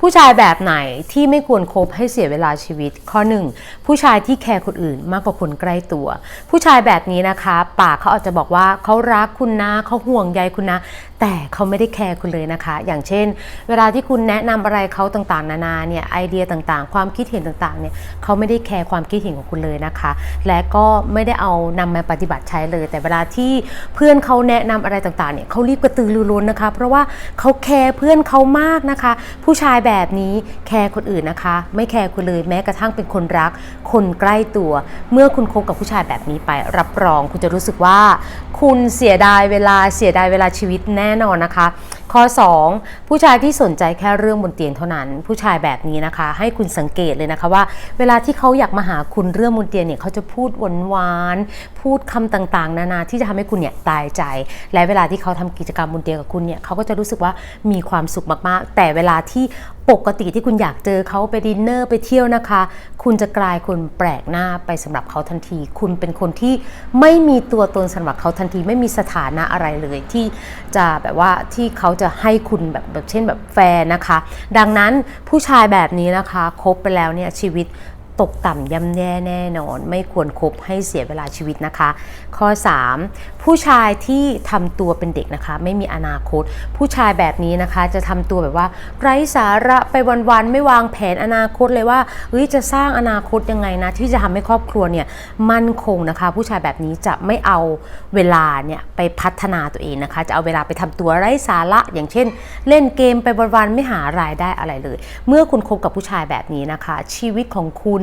ผู้ชายแบบไหนที่ไม่ควรคบให้เสียเวลาชีวิต ข้อ 1 ผู้ชายที่แคร์คนอื่นมากกว่าคนใกล้ตัว ผู้ชายแบบนี้นะคะ ปากเขาอาจจะบอกว่าเขารักคุณนะเขาห่วงใยคุณนะ แต่เขาไม่ได้แคร์คุณเลยนะคะ อย่างเช่น เวลาที่คุณแนะนำอะไรเขาต่างๆ นานาเนี่ยไอเดียต่างๆ ความคิดเห็นต่างๆเนี่ยเขาไม่ได้แคร์ความคิดเห็นของคุณเลยนะคะ และก็ไม่ได้เอานำมาปฏิบัติใช้เลย แต่เวลาที่เพื่อนเขาแนะนำอะไรต่างๆเนี่ยเขารีบกระตือรือร้นนะคะ เพราะว่าเขาแคร์เพื่อนเขามากนะคะ ผู้ชายแบบแบบนี้แคร์คนอื่นนะคะ ไม่แคร์คุณเลยแม้กระทั่งเป็นคนรัก คนใกล้ตัว เมื่อคุณคบกับผู้ชายแบบนี้ไป รับรองคุณจะรู้สึกว่า คุณเสียดายเวลาเสียดายเวลาชีวิตแน่นอนนะคะ ข้อ 2 ผู้ชายที่สนใจแค่เรื่องบนเตียงเท่านั้น ผู้ชายแบบนี้นะคะ ให้คุณสังเกตเลยนะคะว่า เวลาที่เขาอยากมาหาคุณเรื่องบนเตียงเนี่ยเขาจะพูดหวานๆพูดคำต่างๆ นานาที่จะทำให้คุณเนี่ยตายใจ และเวลาที่เขาทำกิจกรรมบนเตียงกับคุณเนี่ยเขาก็จะรู้สึกว่ามีความสุขมากๆ แต่เวลาที่ปกติที่คุณอยากเจอเขาไปดินเนอร์ไปเที่ยวนะคะ คุณจะกลายคนแปลกหน้าไปสำหรับเขาทันที คุณเป็นคนที่ไม่มีตัวตนสำหรับเขาทันที ไม่มีสถานะอะไรเลยที่จะแบบว่าที่เขาจะให้คุณแบบแบบเช่นแบบแฟนนะคะ ดังนั้นผู้ชายแบบนี้นะคะคบไปแล้วเนี่ยชีวิต ตกต่ำย่ำแย่แน่นอน ไม่ควรคบให้เสียเวลาชีวิตนะคะ ข้อ 3 ผู้ชายที่ทำตัวเป็นเด็กนะคะ ไม่มีอนาคต ผู้ชายแบบนี้นะคะ จะทำตัวแบบว่า ไร้สาระไปวันๆไม่วางแผนอนาคตเลยว่าเฮ้ยจะสร้างอนาคตยังไงนะ ที่จะทำให้ครอบครัวเนี่ยมั่นคงนะคะ ผู้ชายแบบนี้จะไม่เอาเวลาเนี่ยไปพัฒนาตัวเองนะคะ จะเอาเวลาไปทำตัวไร้สาระอย่างเช่น เล่นเกมไปวันๆไม่หารายได้อะไรเลย เมื่อคุณคบกับผู้ชายแบบนี้นะคะ ชีวิตของคุณ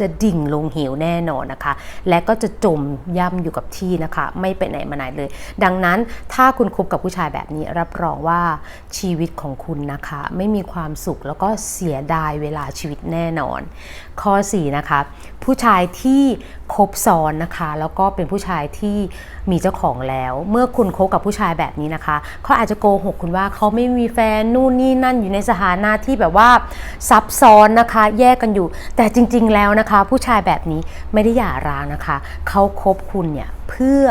จะดิ่งลงเหวแน่นอนนะคะ และก็จะจมย่ำอยู่กับที่นะคะ ไม่ไปไหนมาไหนเลย ดังนั้นถ้าคุณคบกับผู้ชายแบบนี้รับรองว่าชีวิตของคุณนะคะ ไม่มีความสุขแล้วก็เสียดายเวลาชีวิตแน่นอน ข้อ 4 นะคะ ผู้ชายที่คบซ้อนนะคะ แล้วก็เป็นผู้ชายที่มีเจ้าของแล้ว เมื่อคุณคบกับผู้ชายแบบนี้นะคะเขาอาจจะโกหกคุณว่าเขาไม่มีแฟนนู่นนี่นั่นอยู่ในสถานะที่แบบว่าซับซ้อนนะคะ แยกกันอยู่ แต่จริง ๆแล้วนะคะผู้ชายแบบนี้ไม่ได้หย่าร้างนะคะ เขาคบคุณเนี่ยเพื่อ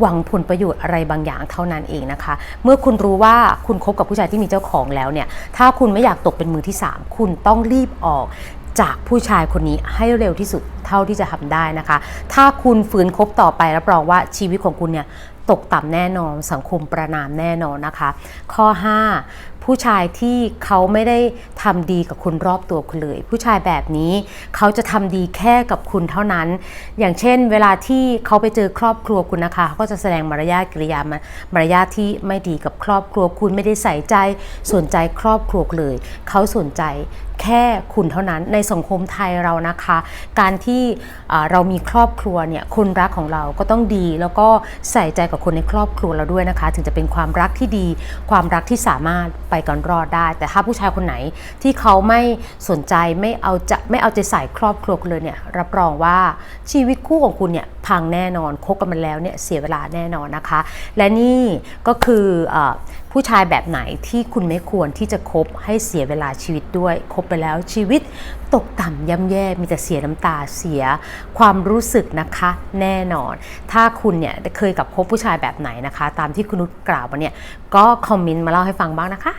หวังผลประโยชน์อะไรบางอย่างเท่านั้นเองนะคะ เมื่อคุณรู้ว่าคุณคบกับผู้ชายที่มีเจ้าของแล้วเนี่ย ถ้าคุณไม่อยากตกเป็นมือที่ 3 คุณต้องรีบออกจากผู้ชายคนนี้ให้เร็วที่สุดเท่าที่จะทำได้นะคะ ถ้าคุณฝืนคบต่อไปรับรองว่าชีวิตของคุณเนี่ย ตกต่ำแน่นอน สังคมประนามแน่นอนนะคะ ข้อ 5 ผู้ชายที่เขาไม่ได้ทำดีกับคนรอบตัวคุณเลย ผู้ชายแบบนี้เขาจะทำดีแค่กับคุณเท่านั้น อย่างเช่น เวลาที่เขาไปเจอครอบครัวคุณนะคะเขาก็จะแสดงมารยาทกิริยามารยาทที่ไม่ดีกับครอบครัวคุณไม่ได้ใส่ใจสนใจครอบครัวเลย เขาสนใจ แค่คุณเท่านั้นในสังคมไทยเรานะคะ การที่เรามีครอบครัวเนี่ยคนรักของเราก็ต้องดี แล้วก็ใส่ใจกับคนในครอบครัวเราด้วยนะคะ ถึงจะเป็นความรักที่ดี ความรักที่สามารถไปกันรอดได้ แต่ถ้าผู้ชายคนไหนที่เขาไม่สนใจไม่เอาจะไม่เอาใจใส่ครอบครัวเลยเนี่ยรับรองว่าชีวิตคู่ของคุณเนี่ยพังแน่นอนคบกันมาแล้วเนี่ยเสียเวลาแน่นอนนะคะ และนี่ก็คือออผู้ชายแบบไหนที่คุณไม่ควรที่จะคบให้เสียเวลาชีวิตด้วย คบไปแล้วชีวิตตกต่ำย่ำแย่มีแต่เสียน้ำตาเสียความรู้สึกนะคะแน่นอน ถ้าคุณเนี่ยเคยกับคบผู้ชายแบบไหนนะคะ ตามที่คุณนุชกล่าวมาเนี่ยก็คอมเมนต์มาเล่าให้ฟังบ้างนะคะ